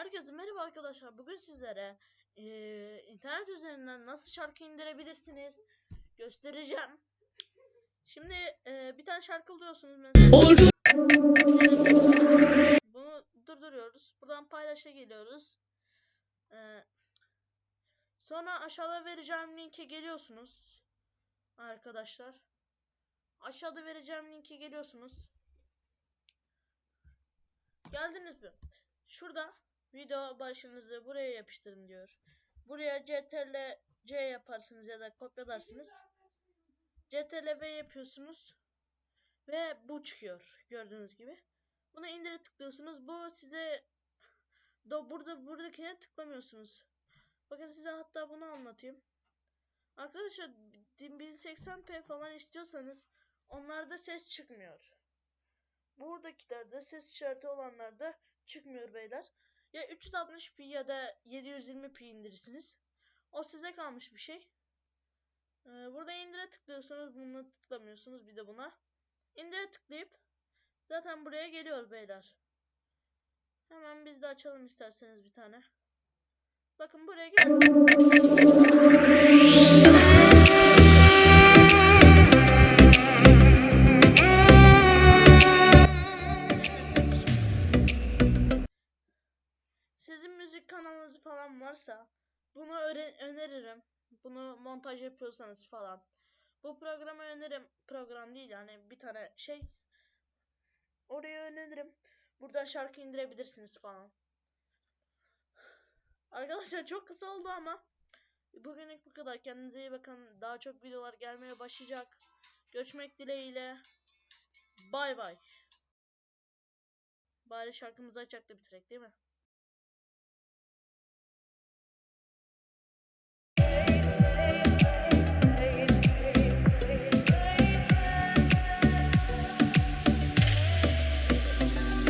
Herkese merhaba arkadaşlar. Bugün sizlere eee, internet üzerinden nasıl şarkı indirebilirsiniz göstereceğim. Şimdi eee, bir tane şarkı buluyorsunuz mesela. Bunu durduruyoruz. Buradan paylaşa geliyoruz. Eee, sonra aşağıda vereceğim linke geliyorsunuz. Arkadaşlar. Aşağıda vereceğim linke geliyorsunuz. Geldiniz mi? Şurada video başınızı buraya yapıştırın diyor. Buraya CTRL C yaparsınız ya da kopyalarsınız. CTRL V yapıyorsunuz. Ve bu çıkıyor gördüğünüz gibi. Bunu indire tıklıyorsunuz. Bu size do burada buradakine tıklamıyorsunuz. Bakın size hatta bunu anlatayım. Arkadaşlar 1080p falan istiyorsanız onlarda ses çıkmıyor. Buradakilerde ses işareti olanlarda çıkmıyor beyler. Ya 360p ya da 720p indirirsiniz. O size kalmış bir şey. Ee, burada indire tıklıyorsunuz. Bunu tıklamıyorsunuz. Bir de buna. İndire tıklayıp zaten buraya geliyor beyler. Hemen biz de açalım isterseniz bir tane. Bakın buraya gel. Sizin müzik kanalınız falan varsa bunu öneririm. Bunu montaj yapıyorsanız falan. Bu programı öneririm. Program değil yani bir tane şey. Oraya öneririm. Buradan şarkı indirebilirsiniz falan. Arkadaşlar çok kısa oldu ama bugünlük bu kadar. Kendinize iyi bakın. Daha çok videolar gelmeye başlayacak. Görüşmek dileğiyle. Bay bay. Bari şarkımızı açacak da bitirek değil mi?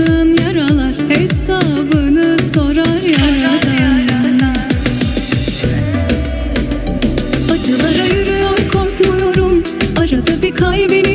açtığın yaralar Hesabını sorar yaradan Acılara yürüyor korkmuyorum. Arada bir kalbini